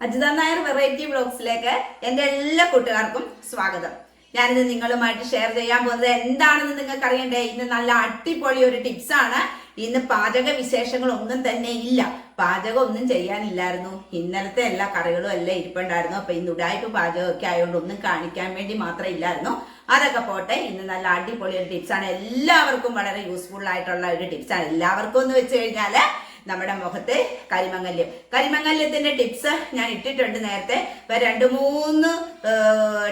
Ajitha Nair variety ബ്ലോഗ്സിലേക്ക് എന്റെ എല്ലാ കൂട്ടുകാർക്കും സ്വാഗതം. ഞാനിത് നിങ്ങളുമായിട്ട് ഷെയർ ചെയ്യാൻ പോകുന്നത് എന്താണെന്ന് നിങ്ങൾക്ക് അറിയണ്ടേ ഇന്ന് നല്ല അടിപൊളി ഒരു ടിപ്സ് ആണ്. ഇന്ന് പാചക വിശേഷങ്ങൾ ഒന്നും തന്നെ ഇല്ല. പാചകം ഒന്നും ചെയ്യാനില്ലായിരുന്നു. ഇന്നലത്തെ എല്ലാ കറികളും എല്ലാം ഇരിപ്പുണ്ടായിരുന്നു. അപ്പൊ ഇന്ന് ഉടായ്പ പാചകമൊക്കെ ആയതുകൊണ്ട് ഒന്നും കാണിക്കാൻ വേണ്ടി മാത്രം ഇല്ലായിരുന്നു. അതൊക്കെ പോട്ടെ ഇന്ന് നല്ല അടിപൊളി ഒരു ടിപ്സാണ് എല്ലാവർക്കും വളരെ യൂസ്ഫുൾ ആയിട്ടുള്ള ഒരു ടിപ്സാണ് എല്ലാവർക്കും എന്ന് വെച്ച് കഴിഞ്ഞാൽ നമ്മുടെ മുഖത്തെ കരിമങ്ങല്യം. കരിമങ്ങല്യത്തിന്റെ ടിപ്സ് ഞാൻ ഇട്ടിട്ടുണ്ട് നേരത്തെ. രണ്ട് മൂന്ന്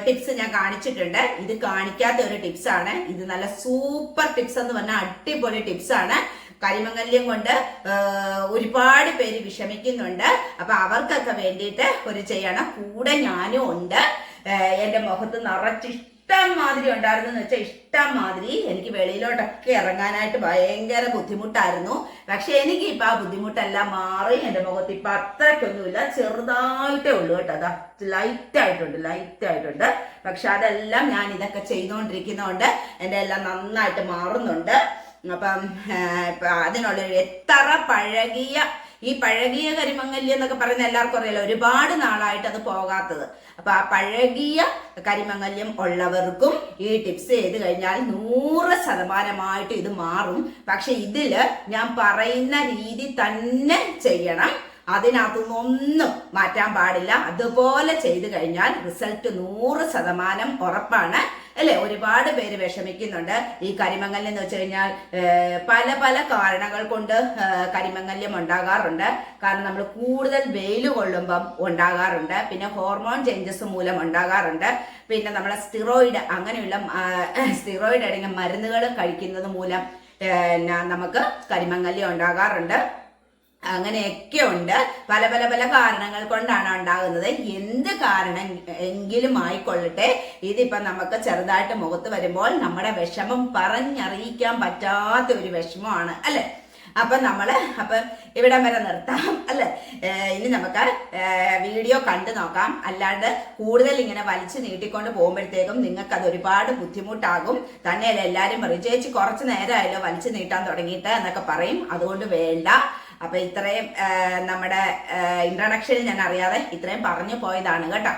ടിപ്സ് ഞാൻ കാണിച്ചിട്ടുണ്ട്. ഇത് കാണിക്കാത്ത ഒരു ടിപ്സ് ആണ്. ഇത് നല്ല സൂപ്പർ ടിപ്സ് എന്ന് പറഞ്ഞാൽ അടിപൊളി ടിപ്സ് ആണ്. കരിമങ്ങല്യം കൊണ്ട് ഒരുപാട് പേര് വിഷമിക്കുന്നുണ്ട്. അപ്പൊ അവർക്കൊക്കെ വേണ്ടിയിട്ട് ഒരു ചെയ്യണം. കൂടെ ഞാനും ഉണ്ട്. എന്റെ മുഖത്ത് നിറച്ച് ഇഷ്ടം മാതിരി ഉണ്ടായിരുന്നു എന്ന് വെച്ചാൽ ഇഷ്ടം മാതിരി എനിക്ക് വെളിയിലോട്ടൊക്കെ ഇറങ്ങാനായിട്ട് ഭയങ്കര ബുദ്ധിമുട്ടായിരുന്നു. പക്ഷെ എനിക്ക് ഇപ്പൊ ആ ബുദ്ധിമുട്ടെല്ലാം മാറി എന്റെ മുഖത്ത് ഇപ്പൊ അത്രയ്ക്കൊന്നുമില്ല. ചെറുതായിട്ടേ ഉള്ളൂ കേട്ടോ. അതാ ലൈറ്റ് ആയിട്ടുണ്ട് ലൈറ്റ് ആയിട്ടുണ്ട് പക്ഷെ അതെല്ലാം ഞാൻ ഇതൊക്കെ ചെയ്തുകൊണ്ടിരിക്കുന്നതുകൊണ്ട് എന്റെ എല്ലാം നന്നായിട്ട് മാറുന്നുണ്ട്. അപ്പം അതിനുള്ള എത്ര പഴകിയ ഈ പഴകിയ കരിമങ്ങല്യം എന്നൊക്കെ പറയുന്ന എല്ലാവർക്കും അറിയാലോ ഒരുപാട് നാളായിട്ട് അത് പോകാത്തത്. അപ്പൊ ആ പഴകിയ കരിമങ്ങല്യം ഉള്ളവർക്കും ഈ ടിപ്സ് ചെയ്ത് കഴിഞ്ഞാൽ നൂറ് ശതമാനമായിട്ട് ഇത് മാറും. പക്ഷെ ഇതിൽ ഞാൻ പറയുന്ന രീതി തന്നെ ചെയ്യണം. അതിനകത്തുനിന്നൊന്നും മാറ്റാൻ പാടില്ല. അതുപോലെ ചെയ്തു കഴിഞ്ഞാൽ റിസൾട്ട് നൂറ് ശതമാനം ഉറപ്പാണ്. അല്ലെ? ഒരുപാട് പേര് വിഷമിക്കുന്നുണ്ട്. ഈ കരിമങ്ങല്യം എന്ന് വെച്ച് കഴിഞ്ഞാൽ പല പല കാരണങ്ങൾ കൊണ്ട് കരിമങ്ങല്യം ഉണ്ടാകാറുണ്ട്. കാരണം നമ്മൾ കൂടുതൽ വെയിൽ കൊള്ളുമ്പം ഉണ്ടാകാറുണ്ട്. പിന്നെ ഹോർമോൺ ചേഞ്ചസ് മൂലം ഉണ്ടാകാറുണ്ട്. പിന്നെ നമ്മളെ സ്റ്റിറോയിഡ് അങ്ങനെയുള്ള സ്റ്റിറോയിഡ് അടങ്ങിയ മരുന്നുകൾ കഴിക്കുന്നത് മൂലം നമുക്ക് കരിമങ്ങല്യം ഉണ്ടാകാറുണ്ട്. അങ്ങനെയൊക്കെ ഉണ്ട്. പല പല പല കാരണങ്ങൾ കൊണ്ടാണ് ഉണ്ടാകുന്നത്. എന്ത് കാരണം എങ്കിലും ആയിക്കൊള്ളട്ടെ. ഇതിപ്പം നമുക്ക് ചെറുതായിട്ട് മുഖത്ത് വരുമ്പോൾ നമ്മുടെ വിഷമം പറഞ്ഞറിയിക്കാൻ പറ്റാത്ത ഒരു വിഷമമാണ് അല്ലെ? അപ്പൊ നമ്മൾ അപ്പൊ ഇവിടം വരെ നിർത്താം അല്ലെ? ഇനി നമുക്ക് വീഡിയോ കണ്ടു നോക്കാം. അല്ലാണ്ട് കൂടുതൽ ഇങ്ങനെ വലിച്ചു നീട്ടിക്കൊണ്ട് പോകുമ്പോഴത്തേക്കും നിങ്ങൾക്ക് അത് ഒരുപാട് ബുദ്ധിമുട്ടാകും. തന്നെയല്ല എല്ലാരും പറയും ചേച്ചി കുറച്ച് നേരമായല്ലോ വലിച്ചു നീട്ടാൻ തുടങ്ങിയിട്ട് എന്നൊക്കെ പറയും. അതുകൊണ്ട് വേണ്ട. അപ്പൊ ഇത്രയും നമ്മുടെ ഇൻട്രഡക്ഷനിൽ ഞാൻ അറിയാതെ ഇത്രയും പറഞ്ഞു പോയതാണ് കേട്ടോ.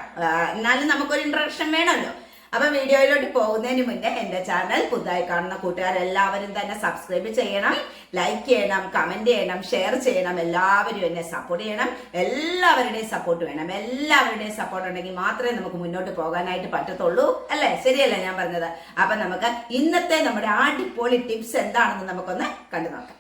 എന്നാലും നമുക്കൊരു ഇൻട്രഡക്ഷൻ വേണമല്ലോ. അപ്പൊ വീഡിയോയിലോട്ട് പോകുന്നതിന് മുന്നേ എന്റെ ചാനൽ പുതുതായി കാണുന്ന കൂട്ടുകാരെല്ലാവരും തന്നെ സബ്സ്ക്രൈബ് ചെയ്യണം ലൈക്ക് ചെയ്യണം കമന്റ് ചെയ്യണം ഷെയർ ചെയ്യണം എല്ലാവരും എന്നെ സപ്പോർട്ട് ചെയ്യണം എല്ലാവരുടെയും സപ്പോർട്ട് വേണം. എല്ലാവരുടെയും സപ്പോർട്ട് ഉണ്ടെങ്കിൽ മാത്രമേ നമുക്ക് മുന്നോട്ട് പോകാനായിട്ട് പറ്റത്തുള്ളൂ. അല്ലേ? ശരിയല്ലേ ഞാൻ പറഞ്ഞത്? അപ്പൊ നമുക്ക് ഇന്നത്തെ നമ്മുടെ അടിപൊളി ടിപ്സ് എന്താണെന്ന് നമുക്കൊന്ന് കണ്ടു നോക്കാം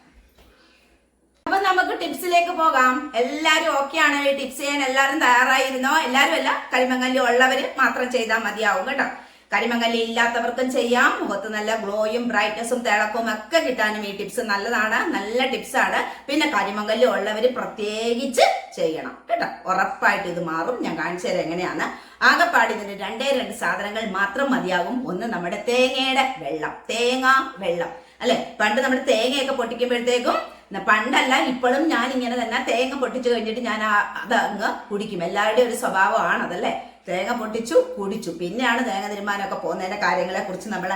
അപ്പൊ നമുക്ക് ടിപ്സിലേക്ക് പോകാം. എല്ലാരും ഓക്കെ ആണ് ടിപ്സ് ചെയ്യാൻ എല്ലാവരും തയ്യാറായിരുന്നോ? എല്ലാരും അല്ല കരിമങ്ങല്ലി ഉള്ളവര് മാത്രം ചെയ്താൽ മതിയാവും കേട്ടോ. കരിമങ്ങല്ലി ഇല്ലാത്തവർക്കും ചെയ്യാം. മുഖത്ത് നല്ല ഗ്ലോയും ബ്രൈറ്റ്നസും തിളക്കവും ഒക്കെ കിട്ടാനും ഈ ടിപ്സ് നല്ലതാണ്. നല്ല ടിപ്സ് ആണ്. പിന്നെ കരിമങ്ങല്ലി ഉള്ളവര് പ്രത്യേകിച്ച് ചെയ്യണം കേട്ടോ. ഉറപ്പായിട്ട് ഇത് മാറും. ഞാൻ കാണിച്ചു തരാം എങ്ങനെയാണ്. ആകെപ്പാടി ഇതിന് രണ്ടേ രണ്ട് സാധനങ്ങൾ മാത്രം മതിയാകും. ഒന്ന് നമ്മുടെ തേങ്ങയുടെ വെള്ളം. തേങ്ങ വെള്ളം. അല്ലെ? പണ്ട് നമ്മുടെ തേങ്ങയൊക്കെ പൊട്ടിക്കുമ്പോഴത്തേക്കും പണ്ടല്ല ഇപ്പോഴും ഞാൻ ഇങ്ങനെ തന്നെ തേങ്ങ പൊട്ടിച്ചു കഴിഞ്ഞിട്ട് ഞാൻ അത് അങ്ങ് കുടിക്കും. എല്ലാവരുടെയും ഒരു സ്വഭാവമാണ് അതല്ലേ? തേങ്ങ പൊട്ടിച്ചു കുടിച്ചു. പിന്നെയാണ് തേങ്ങ തിരുമാനമൊക്കെ പോകുന്നതിന്റെ കാര്യങ്ങളെ കുറിച്ച് നമ്മൾ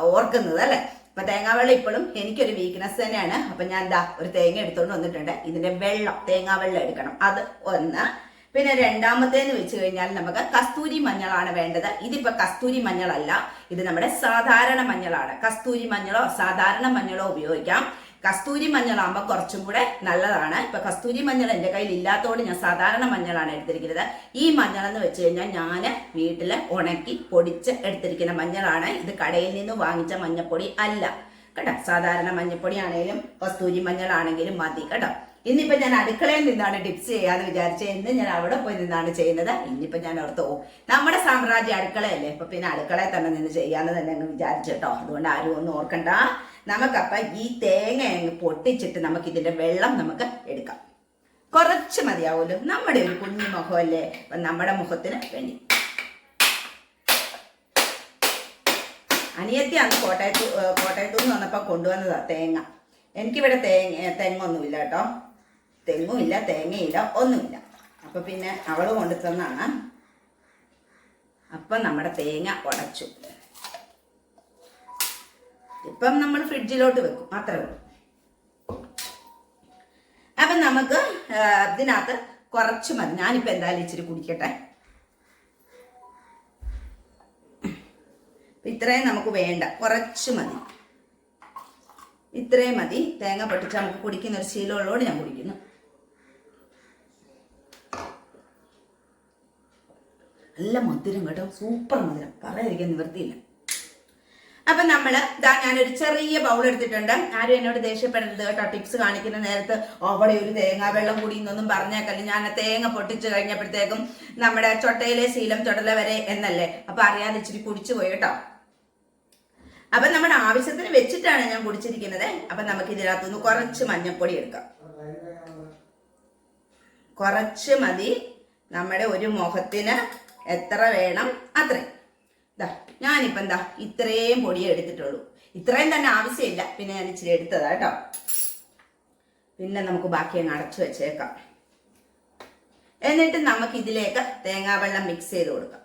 ഓർക്കുന്നത് അല്ലേ? ഇപ്പൊ തേങ്ങാവെള്ളം ഇപ്പോഴും എനിക്കൊരു വീക്ക്നെസ് തന്നെയാണ്. അപ്പൊ ഞാൻ എന്താ ഒരു തേങ്ങ എടുത്തുകൊണ്ട് വന്നിട്ടുണ്ട്. ഇതിന്റെ വെള്ളം തേങ്ങാവെള്ളം എടുക്കണം. അത് ഒന്ന്. പിന്നെ രണ്ടാമത്തേന്ന് വെച്ച് കഴിഞ്ഞാൽ നമുക്ക് കസ്തൂരി മഞ്ഞളാണ് വേണ്ടത്. ഇതിപ്പോ കസ്തൂരി മഞ്ഞളല്ല. ഇത് നമ്മുടെ സാധാരണ മഞ്ഞളാണ്. കസ്തൂരി മഞ്ഞളോ സാധാരണ മഞ്ഞളോ ഉപയോഗിക്കാം. കസ്തൂരി മഞ്ഞളാകുമ്പോൾ കുറച്ചും കൂടെ നല്ലതാണ്. ഇപ്പൊ കസ്തൂരി മഞ്ഞൾ എന്റെ കയ്യിൽ ഇല്ലാത്തതുകൊണ്ട് ഞാൻ സാധാരണ മഞ്ഞളാണ് എടുത്തിരിക്കുന്നത്. ഈ മഞ്ഞൾ എന്ന് വെച്ച് കഴിഞ്ഞാൽ ഞാൻ വീട്ടിൽ ഉണക്കി പൊടിച്ച് എടുത്തിരിക്കുന്ന മഞ്ഞളാണ്. ഇത് കടയിൽ നിന്ന് വാങ്ങിച്ച മഞ്ഞപ്പൊടി അല്ല. കേട്ടോ? സാധാരണ മഞ്ഞപ്പൊടി ആണെങ്കിലും കസ്തൂരി മഞ്ഞളാണെങ്കിലും മതി. കേട്ടോ? ഇന്നിപ്പോ ഞാൻ അടുക്കളയിൽ നിന്നാണ് ടിപ്സ് ചെയ്യാന്ന് വിചാരിച്ചത് ഇന്ന് ഞാൻ അവിടെ പോയി നിന്നാണ് ചെയ്യുന്നത്. ഇന്നിപ്പോ ഞാൻ ഓർത്ത് ഓ നമ്മുടെ സാമ്രാജ്യ അടുക്കളയല്ലേ? ഇപ്പൊ പിന്നെ അടുക്കളയിൽ തന്നെ നിന്ന് ചെയ്യാന്ന് തന്നെ വിചാരിച്ചു കേട്ടോ. അതുകൊണ്ട് ആരും ഒന്നും ഓർക്കണ്ട. നമുക്കപ്പൊ ഈ തേങ്ങ അങ്ങ് പൊട്ടിച്ചിട്ട് നമുക്ക് ഇതിന്റെ വെള്ളം നമുക്ക് എടുക്കാം. കുറച്ച് മതിയാവുമല്ലോ നമ്മുടെ ഒരു കുഞ്ഞു മുഖമല്ലേ? നമ്മുടെ മുഖത്തിന് വേണ്ടി. അനിയത്തി അന്ന് കോട്ടയത്ത് കോട്ടയത്തു നിന്ന് വന്നപ്പോൾ കൊണ്ടുവന്നതാ തേങ്ങ. എനിക്കിവിടെ തേങ്ങ തെങ്ങൊന്നുമില്ല കേട്ടോ. തെങ്ങുമില്ല തേങ്ങയില്ല ഒന്നുമില്ല. അപ്പൊ പിന്നെ അവൾ കൊണ്ടു തന്നാണ് അപ്പം നമ്മുടെ തേങ്ങ ഉടച്ചു. ഇപ്പം നമ്മൾ ഫ്രിഡ്ജിലോട്ട് വെക്കും. അത്രേ ഉള്ളൂ. അപ്പം നമുക്ക് ഇതിനകത്ത് കുറച്ച് മതി. ഞാനിപ്പോൾ എന്തായാലും ഇച്ചിരി കുടിക്കട്ടെ. ഇത്രയും നമുക്ക് വേണ്ട. കുറച്ച് മതി. ഇത്രയും മതി. തേങ്ങ പൊട്ടിച്ച് നമുക്ക് കുടിക്കുന്ന ഒരു ശീലമുള്ളതുകൊണ്ട് ഞാൻ കുടിക്കുന്നു. നല്ല മധുരം കേട്ടോ. സൂപ്പർ മധുരം. പറയാതിരിക്കാൻ നിവൃത്തിയില്ല. അപ്പൊ നമ്മൾ ഇതാ ഞാനൊരു ചെറിയ ബൗൾ എടുത്തിട്ടുണ്ട്. ആരും എന്നോട് ദേഷ്യപ്പെടരുത് കേട്ടോ. ടിപ്സ് കാണിക്കുന്ന നേരത്ത് അവിടെ ഒരു തേങ്ങാ വെള്ളം കൂടി എന്നൊന്നും പറഞ്ഞേക്കല്ല. ഞാൻ തേങ്ങ പൊട്ടിച്ചു കഴിഞ്ഞപ്പോഴത്തേക്കും നമ്മുടെ ചൊട്ടയിലെ ശീലം തുടല വരെ എന്നല്ലേ. അപ്പൊ അറിയാതെ ഇച്ചിരി കുടിച്ചു പോയി കേട്ടോ. അപ്പൊ നമ്മുടെ ആവശ്യത്തിന് വെച്ചിട്ടാണ് ഞാൻ കുടിച്ചിരിക്കുന്നത്. അപ്പൊ നമുക്ക് ഇതിനകത്തുനിന്ന് കുറച്ച് മഞ്ഞപ്പൊടി എടുക്കാം. കുറച്ച് മതി. നമ്മുടെ ഒരു മുഖത്തിന് എത്ര വേണം അത്രയും. ഇതാ ഞാനിപ്പോൾ എന്താ ഇത്രയും പൊടിയേ എടുത്തിട്ടുള്ളൂ. ഇത്രയും തന്നെ ആവശ്യമില്ല. പിന്നെ ഞാൻ ഇച്ചിരി എടുത്തതാ കേട്ടോ. പിന്നെ നമുക്ക് ബാക്കി അങ്ങ് അടച്ചു വെച്ചേക്കാം. എന്നിട്ട് നമുക്ക് ഇതിലേക്ക് തേങ്ങാവെള്ളം മിക്സ് ചെയ്ത് കൊടുക്കാം.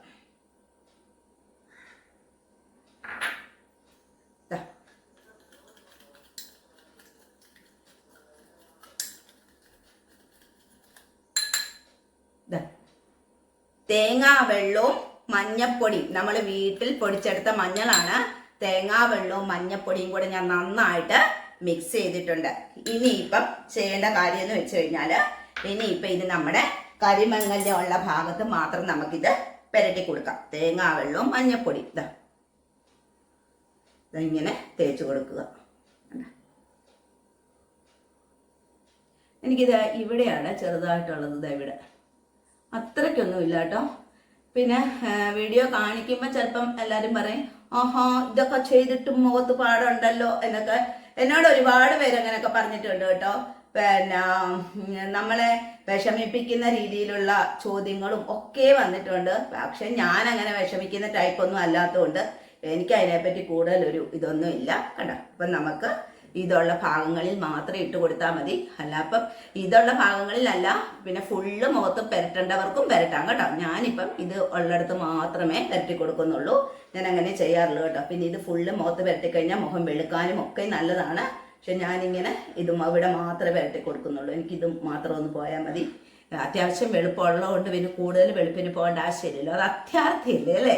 തേങ്ങാ വെള്ളവും മഞ്ഞപ്പൊടിയും നമ്മൾ വീട്ടിൽ പൊടിച്ചെടുത്ത മഞ്ഞളാണ് തേങ്ങാ വെള്ളവും മഞ്ഞപ്പൊടിയും കൂടെ ഞാൻ നന്നായിട്ട് മിക്സ് ചെയ്തിട്ടുണ്ട്. ഇനിയിപ്പം ചെയ്യേണ്ട കാര്യം എന്ന് വെച്ച് കഴിഞ്ഞാൽ ഇനിയിപ്പം ഇത് നമ്മുടെ കരിമങ്ങലിന്റെ ഉള്ള ഭാഗത്ത് മാത്രം നമുക്കിത് പുരട്ടി കൊടുക്കാം. തേങ്ങാ വെള്ളവും മഞ്ഞപ്പൊടി. ഇതാ ഇങ്ങനെ തേച്ച് കൊടുക്കുക? എനിക്കിത് ഇവിടെയാണ് ചെറുതായിട്ടുള്ളത് ഇവിടെ. അത്രയ്ക്കൊന്നുമില്ല കേട്ടോ. പിന്നെ വീഡിയോ കാണിക്കുമ്പോൾ ചിലപ്പം എല്ലാവരും പറയും ഓഹോ ഇതൊക്കെ ചെയ്തിട്ടും മുഖത്ത് പാടുണ്ടല്ലോ എന്നൊക്കെ. എന്നോട് ഒരുപാട് പേര് അങ്ങനെയൊക്കെ പറഞ്ഞിട്ടുണ്ട് കേട്ടോ. പിന്നെ നമ്മളെ വിഷമിപ്പിക്കുന്ന രീതിയിലുള്ള ചോദ്യങ്ങളും ഒക്കെ വന്നിട്ടുണ്ട്. പക്ഷെ ഞാൻ അങ്ങനെ വിഷമിക്കുന്ന ടൈപ്പൊന്നും അല്ലാത്തതുകൊണ്ട് എനിക്ക് അതിനെപ്പറ്റി കൂടുതലൊരു ഇതൊന്നും ഇല്ല കണ്ടോ? അപ്പം നമുക്ക് ഇതുള്ള ഭാഗങ്ങളിൽ മാത്രം ഇട്ട് കൊടുത്താൽ മതി. അല്ല അപ്പം ഇതുള്ള ഭാഗങ്ങളിലല്ല പിന്നെ ഫുള്ള് മുഖത്ത് പെരട്ടേണ്ടവർക്കും പെരട്ടാം കേട്ടോ. ഞാനിപ്പം ഇത് ഉള്ളിടത്ത് മാത്രമേ പെരട്ടി കൊടുക്കുന്നുള്ളൂ. ഞാൻ അങ്ങനെ ചെയ്യാറുള്ളൂ കേട്ടോ. പിന്നെ ഇത് ഫുള്ള് മുഖത്ത് പെരട്ടി കഴിഞ്ഞാൽ മുഖം വെളുക്കാനും ഒക്കെ നല്ലതാണ്. പക്ഷെ ഞാനിങ്ങനെ ഇതും അവിടെ മാത്രമേ പെരട്ടി കൊടുക്കുന്നുള്ളൂ. എനിക്കിത് മാത്രം ഒന്ന് പോയാൽ മതി. അത്യാവശ്യം വെളുപ്പമുള്ളതുകൊണ്ട് പിന്നെ കൂടുതൽ വെളുപ്പിന് പോകേണ്ട ആവശ്യമില്ലല്ലോ. അത് അത്യാർത്ഥിയില്ലേ അല്ലേ?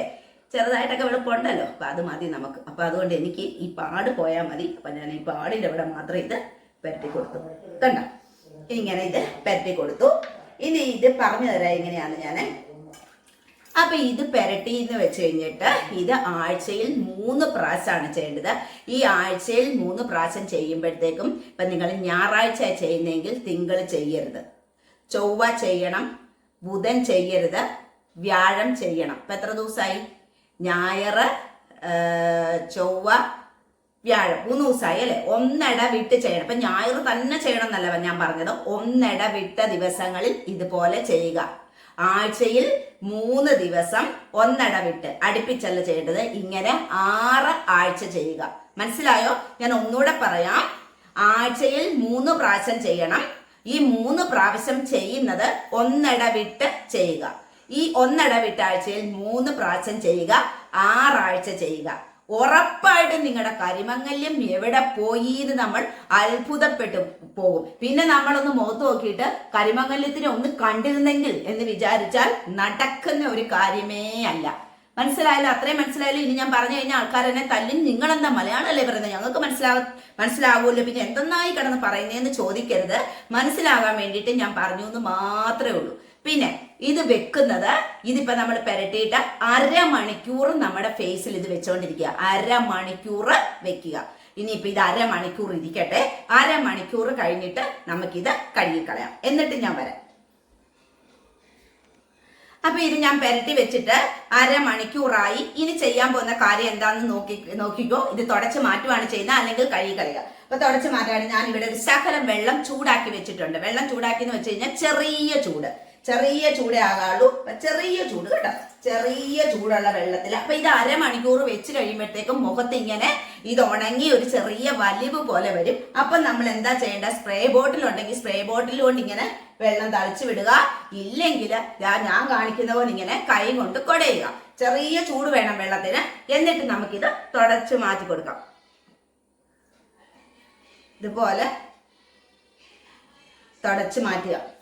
ചെറുതായിട്ടൊക്കെ വെളുപ്പുണ്ടല്ലോ അപ്പം അത് മതി നമുക്ക്. അപ്പം അതുകൊണ്ട് എനിക്ക് ഈ പാട് പോയാൽ മതി. അപ്പം ഞാൻ ഈ പാടിന്റെ ഇവിടെ മാത്രം ഇത് പരട്ടി കൊടുത്തു. കണ്ട? ഇങ്ങനെ ഇത് പരട്ടി കൊടുത്തു. ഇനി ഇത് പറഞ്ഞു തരാം എങ്ങനെയാണ് ഞാൻ അപ്പൊ ഇത് പെരട്ടി എന്ന് വെച്ച് കഴിഞ്ഞിട്ട് ഇത് ആഴ്ചയിൽ മൂന്ന് പ്രാവശ്യമാണ് ചെയ്യേണ്ടത്. ഈ ആഴ്ചയിൽ മൂന്ന് പ്രാവശ്യം ചെയ്യുമ്പോഴത്തേക്കും ഇപ്പൊ നിങ്ങൾ ഞായറാഴ്ച ചെയ്യുന്നെങ്കിൽ തിങ്കൾ ചെയ്യരുത്. ചൊവ്വ ചെയ്യണം ബുധൻ ചെയ്യരുത് വ്യാഴം ചെയ്യണം. ഇപ്പൊ എത്ര ദിവസമായി? ഞായർ ചൊവ്വ വ്യാഴം. മൂന്ന് ദിവസമായി അല്ലെ? ഒന്നിട വിട്ട് ചെയ്യണം. അപ്പൊ ഞായർ തന്നെ ചെയ്യണം എന്നല്ല ഞാൻ പറഞ്ഞത്. ഒന്നിട വിട്ട ദിവസങ്ങളിൽ ഇതുപോലെ ചെയ്യുക. ആഴ്ചയിൽ മൂന്ന് ദിവസം ഒന്നിട വിട്ട് അടുപ്പിച്ചല്ല ചെയ്യേണ്ടത്. ഇങ്ങനെ ആറ് ആഴ്ച ചെയ്യുക. മനസ്സിലായോ? ഞാൻ ഒന്നുകൂടെ പറയാം. ആഴ്ചയിൽ മൂന്ന് പ്രാവശ്യം ചെയ്യണം. ഈ മൂന്ന് പ്രാവശ്യം ചെയ്യുന്നത് ഒന്നിടവിട്ട് ചെയ്യുക. ഈ ഒന്നിടവിട്ടാഴ്ചയിൽ മൂന്ന് പ്രാവശ്യം ചെയ്യുക ആറാഴ്ച ചെയ്യുക. ഉറപ്പായിട്ടും നിങ്ങളുടെ കരിമങ്ങല്യം എവിടെ പോയി എന്ന് നമ്മൾ അത്ഭുതപ്പെട്ടു പോകും. പിന്നെ നമ്മളൊന്ന് മുഖത്ത് നോക്കിയിട്ട് കരിമങ്ങല്യത്തിനെ ഒന്ന് കണ്ടിരുന്നെങ്കിൽ എന്ന് വിചാരിച്ചാൽ നടക്കുന്ന ഒരു കാര്യമേ അല്ല. മനസ്സിലായാലും അത്രയും മനസ്സിലായാലും ഇനി ഞാൻ പറഞ്ഞു കഴിഞ്ഞാൽ ആൾക്കാർ എന്നെ തല്ലും. നിങ്ങളെന്താ മലയാളമല്ലേ പറയുന്നത്? ഞങ്ങൾക്ക് മനസ്സിലാവ മനസ്സിലാവൂല്ലോ. പിന്നെ എന്തെന്നായി കിടന്ന് പറയുന്നതെന്ന് ചോദിക്കരുത്. മനസ്സിലാകാൻ വേണ്ടിയിട്ട് ഞാൻ പറഞ്ഞു എന്ന് മാത്രമേ ഉള്ളൂ. പിന്നെ ഇത് വെക്കുന്നത് ഇതിപ്പോ നമ്മൾ പുരട്ടിയിട്ട് അര മണിക്കൂർ നമ്മുടെ ഫേസിൽ ഇത് വെച്ചുകൊണ്ടിരിക്കുക അരമണിക്കൂർ വെക്കുക. ഇനിയിപ്പോ ഇത് അര മണിക്കൂർ ഇരിക്കട്ടെ. അര മണിക്കൂർ കഴിഞ്ഞിട്ട് നമുക്കിത് കഴുകിക്കളയാം. എന്നിട്ട് ഞാൻ വരാം. അപ്പൊ ഇത് ഞാൻ പെരട്ടി വെച്ചിട്ട് അരമണിക്കൂറായി. ഇനി ചെയ്യാൻ പോകുന്ന കാര്യം എന്താണെന്ന് നോക്കി നോക്കിക്കോ. ഇത് തുടച്ച് മാറ്റുവാണ് ചെയ്യുന്നത്. അല്ലെങ്കിൽ കഴുകിക്കളയുക. അപ്പൊ തുടച്ച് മാറ്റാണ് ഞാൻ ഇവിടെ ഒരു ശകലം വെള്ളം ചൂടാക്കി വെച്ചിട്ടുണ്ട്. വെള്ളം ചൂടാക്കി എന്ന് വെച്ച് കഴിഞ്ഞാൽ ചെറിയ ചൂട്. ചെറിയ ചൂടേ ആകാളൂ ചെറിയ ചൂട് കേട്ടോ. ചെറിയ ചൂടുള്ള വെള്ളത്തിൽ. അപ്പൊ ഇത് അരമണിക്കൂർ വെച്ച് കഴിയുമ്പോഴത്തേക്കും മുഖത്ത് ഇങ്ങനെ ഇത് ഉണങ്ങി ഒരു ചെറിയ വലിവ് പോലെ വരും. അപ്പൊ നമ്മൾ എന്താ ചെയ്യേണ്ട? സ്പ്രേ ബോട്ടിൽ ഉണ്ടെങ്കിൽ സ്പ്രേ ബോട്ടിൽ കൊണ്ട് ഇങ്ങനെ വെള്ളം തളിച്ചു വിടുക. ഇല്ലെങ്കിൽ ഞാൻ കാണിക്കുന്ന പോലെ ഇങ്ങനെ കൈ കൊണ്ട് കൊടയുക. ചെറിയ ചൂട് വേണം വെള്ളത്തിന്. എന്നിട്ട് നമുക്കിത് തുടച്ച് മാറ്റി കൊടുക്കാം. ഇതുപോലെ തുടച്ച് മാറ്റുക.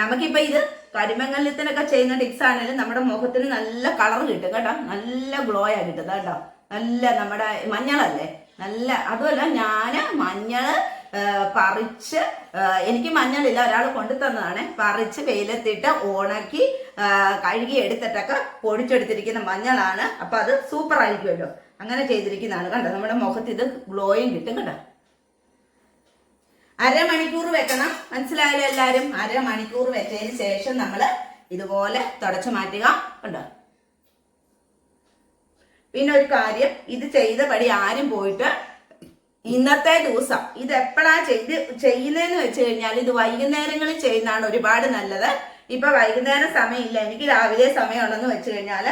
നമുക്കിപ്പോ ഇത് കരിമങ്ങലത്തിനൊക്കെ ചെയ്യുന്ന ടിപ്സ് ആണെങ്കിലും നമ്മുടെ മുഖത്തിന് നല്ല കളർ കിട്ടും കേട്ടോ. നല്ല ഗ്ലോ ആ കിട്ടുന്നത് കേട്ടോ. നല്ല നമ്മുടെ മഞ്ഞളല്ലേ? നല്ല അതുമല്ല ഞാൻ മഞ്ഞൾ പറിച്ച് എനിക്ക് മഞ്ഞളില്ല. ഒരാൾ കൊണ്ടു തന്നതാണ്. പറിച്ച് വെയിലത്തിട്ട് ഉണക്കി കഴുകി എടുത്തിട്ടൊക്കെ പൊടിച്ചെടുത്തിരിക്കുന്ന മഞ്ഞളാണ്. അപ്പൊ അത് സൂപ്പർ ആയിരിക്കുമല്ലോ. അങ്ങനെ ചെയ്തിരിക്കുന്നതാണ് കണ്ടോ. നമ്മുടെ മുഖത്ത് ഇത് ഗ്ലോയും കിട്ടും കേട്ടോ. അരമണിക്കൂർ വെക്കണം. മനസ്സിലായാലും എല്ലാവരും അരമണിക്കൂർ വെച്ചതിന് ശേഷം നമ്മൾ ഇതുപോലെ തുടച്ചു മാറ്റുക. ഉണ്ട് പിന്നെ ഒരു കാര്യം ഇത് ചെയ്ത പടി ആരും പോയിട്ട് ഇന്നത്തെ ദിവസം ഇത് എപ്പോഴാ ചെയ്ത് ചെയ്യുന്നതെന്ന് വെച്ച് കഴിഞ്ഞാൽ ഇത് വൈകുന്നേരങ്ങളിൽ ചെയ്യുന്നതാണ് ഒരുപാട് നല്ലത്. ഇപ്പൊ വൈകുന്നേരം സമയമില്ല. എനിക്ക് രാവിലെ സമയമുണ്ടെന്ന് വെച്ച് കഴിഞ്ഞാൽ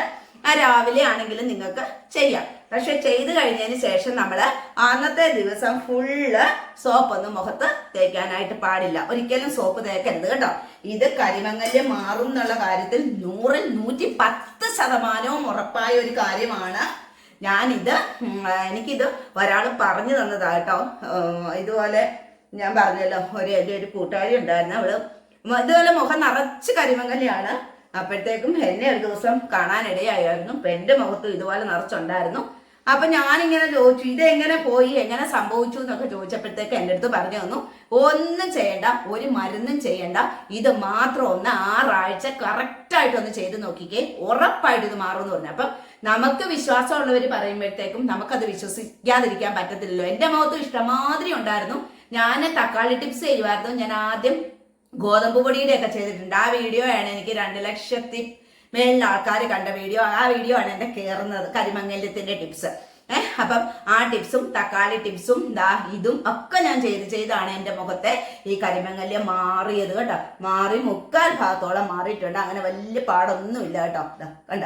ആ രാവിലെ ആണെങ്കിലും നിങ്ങൾക്ക് ചെയ്യാം. പക്ഷെ ചെയ്ത് കഴിഞ്ഞതിന് ശേഷം നമ്മൾ അന്നത്തെ ദിവസം ഫുള്ള് സോപ്പൊന്നും മുഖത്ത് തേക്കാനായിട്ട് പാടില്ല. ഒരിക്കലും സോപ്പ് തേക്കരുത് കേട്ടോ. ഇത് കരിമങ്ങല്യം മാറും എന്നുള്ള കാര്യത്തിൽ നൂറിൽ നൂറ്റി പത്ത് ശതമാനവും ഉറപ്പായ ഒരു കാര്യമാണ്. ഞാനിത് എനിക്കിത് ഒരാൾ പറഞ്ഞു തന്നതാ കേട്ടോ. ഇതുപോലെ ഞാൻ പറഞ്ഞല്ലോ ഒരു എന്റെ ഒരു കൂട്ടുകാരി ഉണ്ടായിരുന്നു അവൾ. ഇതുപോലെ മുഖം നിറച്ച് കരിമങ്ങലിയാണ്. അപ്പോഴത്തേക്കും എന്നെ ഒരു ദിവസം കാണാനിടയായിരുന്നു. എന്റെ മുഖത്തും ഇതുപോലെ നിറച്ചുണ്ടായിരുന്നു. അപ്പൊ ഞാനിങ്ങനെ ചോദിച്ചു ഇത് എങ്ങനെ പോയി? എങ്ങനെ സംഭവിച്ചു? എന്നൊക്കെ ചോദിച്ചപ്പോഴത്തേക്ക് എന്റെ അടുത്ത് പറഞ്ഞു തന്നു ഒന്നും ചെയ്യണ്ട ഒരു മരുന്നും ചെയ്യണ്ട. ഇത് മാത്രം ഒന്ന് ആറാഴ്ച കറക്റ്റായിട്ട് ഒന്ന് ചെയ്ത് നോക്കിക്കേ. ഉറപ്പായിട്ട് ഇത് മാറും എന്ന് പറഞ്ഞു. അപ്പം നമുക്ക് വിശ്വാസമുള്ളവർ പറയുമ്പോഴത്തേക്കും നമുക്കത് വിശ്വസിക്കാതിരിക്കാൻ പറ്റത്തില്ലല്ലോ. എന്റെ മുഖത്തും ഇഷ്ടമാതിരി ഉണ്ടായിരുന്നു. ഞാൻ തക്കാളി ടിപ്സ് ചെയ്യുമായിരുന്നു ഞാൻ ആദ്യം ഗോതമ്പ് പൊടിയുടെ ഒക്കെ ചെയ്തിട്ടുണ്ട്. ആ വീഡിയോ ആണ് എനിക്ക് രണ്ട് ലക്ഷത്തി മേളിൽ ആൾക്കാർ കണ്ട വീഡിയോ ആ വീഡിയോ ആണ് എന്റെ കയറുന്നത് കരിമംഗല്യത്തിന്റെ ടിപ്സ് ഏഹ് അപ്പം ആ ടിപ്സും തക്കാളി ടിപ്സും ദാ ഇതും ഒക്കെ ഞാൻ ചെയ്ത് ചെയ്താണ് എന്റെ മുഖത്തെ ഈ കരിമംഗല്യം മാറിയത് കേട്ടോ. മാറി മുക്കാൽ ഭാഗത്തോളം മാറിയിട്ടുണ്ട്. അങ്ങനെ വലിയ പാടൊന്നുമില്ല കേട്ടോ. കണ്ട?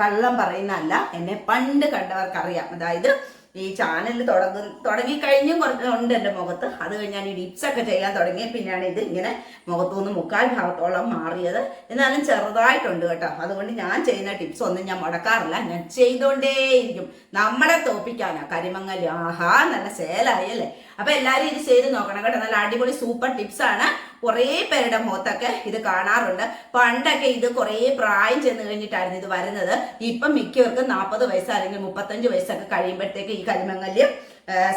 കള്ളം പറയുന്നതല്ല. എന്നെ പണ്ട് കണ്ടവർക്കറിയാം. അതായത് ഈ ചാനൽ തുടങ്ങും തുടങ്ങിക്കഴിഞ്ഞും കുറച്ച് ഉണ്ട് എന്റെ മുഖത്ത്. അത് കഴിഞ്ഞ് ഞാൻ ഈ ടിപ്സ് ഒക്കെ ചെയ്യാൻ തുടങ്ങി. പിന്നെയാണ് ഇത് ഇങ്ങനെ മുഖത്തുനിന്ന് മുക്കാൽ ഭാഗത്തോളം മാറിയത്. എന്നാലും ചെറുതായിട്ടുണ്ട് കേട്ടോ. അതുകൊണ്ട് ഞാൻ ചെയ്യുന്ന ടിപ്സ് ഒന്നും ഞാൻ മുടക്കാറില്ല. ഞാൻ ചെയ്തുകൊണ്ടേയിരിക്കും. നമ്മളെ തോപ്പിക്കാനാ കരിമങ്ങൽ. ആഹാ നല്ല സേലായി അല്ലേ? അപ്പൊ എല്ലാവരും ഇത് ചെയ്ത് നോക്കണം കേട്ടോ. നല്ല അടിപൊളി സൂപ്പർ ടിപ്സ് ആണ്. കുറേ പേരുടെ മുഖത്തൊക്കെ ഇത് കാണാറുണ്ട്. പണ്ടൊക്കെ ഇത് കുറേ പ്രായം ചെന്ന് കഴിഞ്ഞിട്ടായിരുന്നു ഇത് വരുന്നത്. ഇപ്പം മിക്കവർക്കും നാൽപ്പത് വയസ്സ് അല്ലെങ്കിൽ മുപ്പത്തഞ്ച് വയസ്സൊക്കെ കഴിയുമ്പോഴത്തേക്ക് ഈ കരിമങ്ങല്യം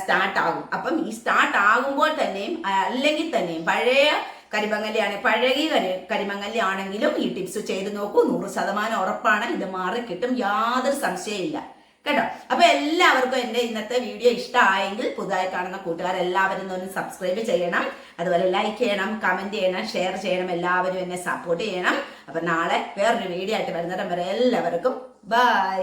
സ്റ്റാർട്ട് ആകും. അപ്പം ഈ സ്റ്റാർട്ട് ആകുമ്പോൾ തന്നെയും അല്ലെങ്കിൽ തന്നെയും പഴയ കരിമങ്ങല്യാണ് പഴകിയ കരി കരിമങ്ങല്യാണെങ്കിലും ഈ ടിപ്സ് ചെയ്ത് നോക്കൂ. നൂറ് ശതമാനം ഉറപ്പാണ്. ഇത് മാറി കിട്ടും യാതൊരു സംശയമില്ല കേട്ടോ? അപ്പൊ എല്ലാവർക്കും എന്റെ ഇന്നത്തെ വീഡിയോ ഇഷ്ടമായെങ്കിൽ പുതുതായി കാണുന്ന കൂട്ടുകാർ എല്ലാവരും ഒന്ന് സബ്സ്ക്രൈബ് ചെയ്യണം. അതുപോലെ ലൈക്ക് ചെയ്യണം കമന്റ് ചെയ്യണം ഷെയർ ചെയ്യണം. എല്ലാവരും എന്നെ സപ്പോർട്ട് ചെയ്യണം. അപ്പൊ നാളെ വേറൊരു വീഡിയോ ആയിട്ട് വരുന്നിടം വരെ എല്ലാവർക്കും ബൈ